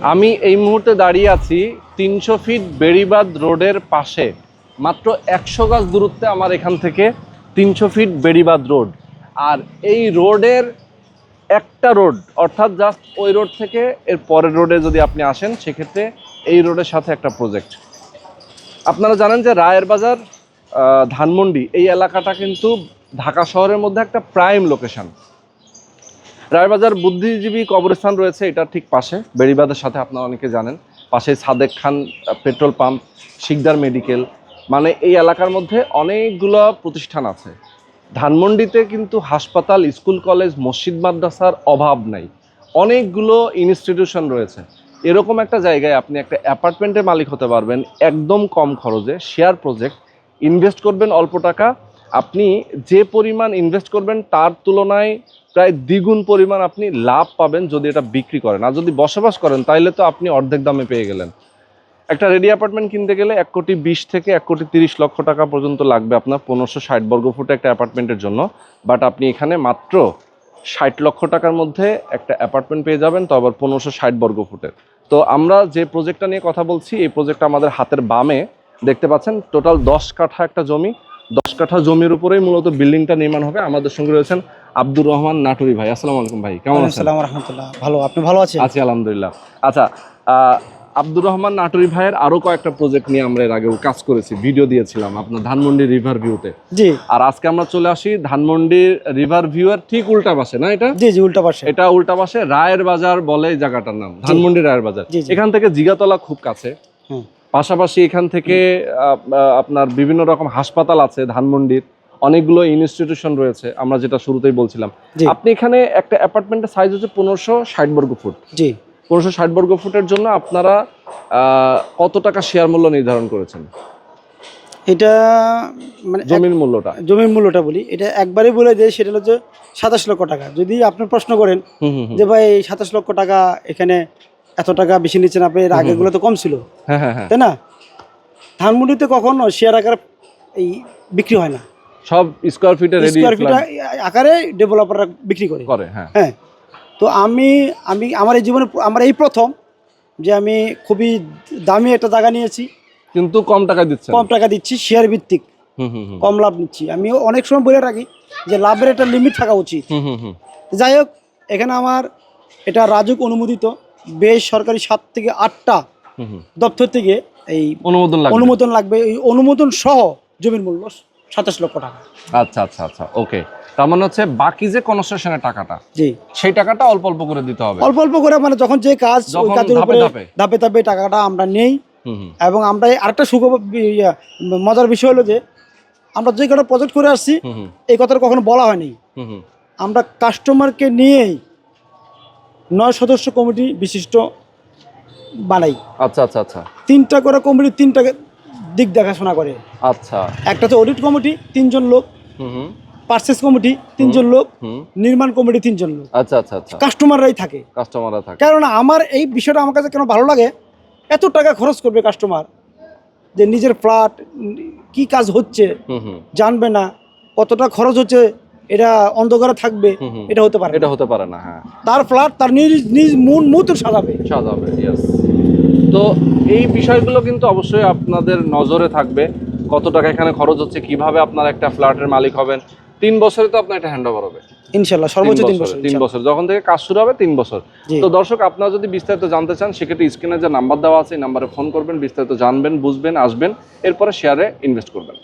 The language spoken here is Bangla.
আমি এই মুহূর্তে দাঁড়িয়ে আছি তিনশো ফিট বেড়িবাদ রোডের পাশে। মাত্র একশো গাছ দূরত্বে আমার এখান থেকে তিনশো ফিট বেড়িবাদ রোড। আর এই রোডের একটা রোড, অর্থাৎ জাস্ট ওই রোড থেকে এর পরের রোডে যদি আপনি আসেন, সেক্ষেত্রে এই রোডের সাথে একটা প্রজেক্ট আপনারা জানেন যে রায়ের বাজার ধানমন্ডি, এই এলাকাটা কিন্তু ঢাকা শহরের মধ্যে একটা প্রাইম লোকেশন রায়বাজার বুদ্ধিজীবী কবরস্থান রয়েছে এটার ঠিক পাশে। বেড়িবাদের সাথে আপনারা অনেকে জানেন। পাশে Sadek Khan petrol pump, Sikder medical. মানে এই এলাকার মধ্যে অনেকগুলো প্রতিষ্ঠান আছে। ধানমন্ডিতে কিন্তু হাসপাতাল, স্কুল কলেজ, মসজিদ, মাদ্রাসার অভাব নাই। অনেকগুলো ইনস্টিটিউশন রয়েছে। এরকম একটা জায়গায় আপনি একটা অ্যাপার্টমেন্টের মালিক হতে পারবেন, একদম কম খরচে, শেয়ার প্রজেক্ট। ইনভেস্ট করবেন অল্প টাকা আপনি যে পরিমাণ ইনভেস্ট করবেন তার তুলনায় প্রায় দ্বিগুণ পরিমাণ আপনি লাভ পাবেন যদি এটা বিক্রি করেন। আর যদি বসবাস করেন তাহলে তো আপনি অর্ধেক দামে পেয়ে গেলেন। একটা রেডি অ্যাপার্টমেন্ট কিনতে গেলে এক কোটি বিশ থেকে এক কোটি তিরিশ লক্ষ টাকা পর্যন্ত লাগবে আপনার পনেরোশো ষাট বর্গ ফুটে একটা অ্যাপার্টমেন্টের জন্য। বাট আপনি এখানে মাত্র ষাট লক্ষ টাকার মধ্যে একটা অ্যাপার্টমেন্ট পেয়ে যাবেন, তো আবার পনেরোশো ষাট বর্গ ফুটের তো আমরা যে প্রজেক্টটা নিয়ে কথা বলছি, এই প্রজেক্টটা আমাদের হাতের বামে। দেখতে পাচ্ছেন টোটাল দশ কাঠা একটা জমি। কাঠা জমির উপরেই মূলত বিল্ডিংটা নির্মাণ হবে। আমাদের সঙ্গে রয়েছেন আব্দুর রহমান নাটুরি ভাই। আসসালামু আলাইকুম ভাই কেমন আছেন? আসসালামু রহমতুল্লাহ। ভালো আপনি ভালো আছেন? আছি আলহামদুলিল্লাহ। আচ্ছা আব্দুর রহমান নাটুরি ভাইয়ের আরও কয়েকটা প্রজেক্ট নিয়ে আমরা এর আগেও কাজ করেছি ভিডিও দিয়েছিলাম আপনার ধানমন্ডি রিভার ভিউতে জি। আর আজকে আমরা চলে আসি ধানমন্ডি রিভার ভিউ ভিউয়ের ঠিক উল্টা পাশে না এটা? জি জি উল্টা পাশে। এটা উল্টা পাশে রায়ের বাজার বলে এই জায়গাটার নাম ধানমন্ডি রায়ের বাজার। এখান থেকে জিগাতলা খুব কাছে। হুম। পাশাপাশি এখান থেকে আপনার বিভিন্ন রকম হাসপাতাল আছে ধানমন্ডির। অনেকগুলো ইনস্টিটিউশন রয়েছে আমরা যেটা শুরুতেই বলছিলাম। আপনি এখানে একটা অ্যাপার্টমেন্টের সাইজ হচ্ছে পনেরোশো ষাট বর্গ ফুট। জি। পনেরোশো ষাট বর্গ ফুটের জন্য আপনারা কত টাকা শেয়ার মূল্য নির্ধারণ করেছেন? এটা মানে জমির মূল্যটা। জমির মূল্যটা বলি। এটা একবারে বলে দেয় সেটা হচ্ছে সাতাশ লক্ষ টাকা। যদি আপনি প্রশ্ন করেন। যে ভাই সাতাশ লক্ষ টাকা এখানে এত টাকা বেশি নিচ্ছেন আপনি? এর আগেগুলো তো কম ছিল। হ্যাঁ হ্যাঁ হ্যাঁ। তাই না? ধানমন্ডিতে কখনো শেয়ার আকারে এই বিক্রি হয় না। সব স্কোয়ার ফিটে রেডি স্কোয়ার ফিট আকারে ডেভেলপাররা বিক্রি করে। করে হ্যাঁ। হ্যাঁ। তো আমি আমি আমার এই জীবনে আমার এই প্রথম যে আমি খুবই দামি একটা জায়গা নিয়েছি। কিন্তু কম টাকা দিচ্ছেন। কম টাকা দিচ্ছি শেয়ার ভিত্তিক। হুম হুম হুম। কম লাভ নিচ্ছি। আমি অনেক সময় বলে রাখি যে লাভের একটা লিমিট থাকা উচিত। হুম হুম হুম। যাই হোক এখানে আমার এটা রাজুক অনুমোদিত। বেসরকারি সাত থেকে আটটা হুম হুম। দপ্তর থেকে এই অনুমোদন লাগবে। অনুমোদন লাগবে। এই অনুমোদন সহ জমির মূল্য সাতাশ লক্ষ টাকা। আচ্ছা আচ্ছা আচ্ছা ওকে। তার মানে হচ্ছে বাকি যে কনস্ট্রাকশনের টাকাটা জি। সেই টাকাটা অল্প অল্প করে দিতে হবে। অল্প অল্প করে মানে যখন যে কাজ ওই কাজের উপরে ধাপে। ধাপে টাকাটা আমরা নেই। এবং আমরা আরেকটা সুখ মজার বিষয় হলো যে আমরা যে কটা প্রজেক্ট করে আসছি এই কথাটা কখনো বলা হয়নি। আমরা কাস্টমারকে নিয়েই নয় সদস্য কমিটি বিশিষ্ট বানাই। আচ্ছা আচ্ছা আচ্ছা। তিনটা করে কমিটি তিনটা দিক দেখাশোনা করে। আচ্ছা। একটা তো অডিট কমিটি তিনজন লোক। পার্সেস কমিটি তিনজন লোক। নির্মাণ কমিটি তিনজন লোক। আচ্ছা আচ্ছা আচ্ছা। কাস্টমাররাই থাকে। কাস্টমাররা থাকে। কারণ আমার এই বিষয়টা আমার কাছে কেন ভালো লাগে? এত টাকা খরচ করবে কাস্টমার যে নিজের ফ্ল্যাট কি কাজ হচ্ছে? জানবে না। কতটা খরচ হচ্ছে? এটা অন্ধকারে থাকবে। এটা হতে পারে এটা হতে পারে না হ্যাঁ। তার ফ্ল্যাট তার নিজ নিজ মন মতো সাজাবে। সাজাবে ইয়েস তো এই বিষয়গুলো কিন্তু অবশ্যই আপনাদের নজরে থাকবে কত টাকা এখানে খরচ হচ্ছে কীভাবে আপনারা একটা ফ্ল্যাটের মালিক হবেন। তিন বছরে তো আপনার এটা হ্যান্ড ওভার হবে। ইনশাল্লাহ সর্বোচ্চ তিন বছর তিন বছর। যখন থেকে কাজ শুরু হবে তিন বছর। তো দর্শক আপনারা যদি বিস্তারিত জানতে চান সেক্ষেত্রে স্ক্রিনে যে নাম্বার দেওয়া আছে এই নাম্বারে ফোন করবেন বিস্তারিত জানবেন বুঝবেন আসবেন এরপরে শেয়ারে ইনভেস্ট করবেন।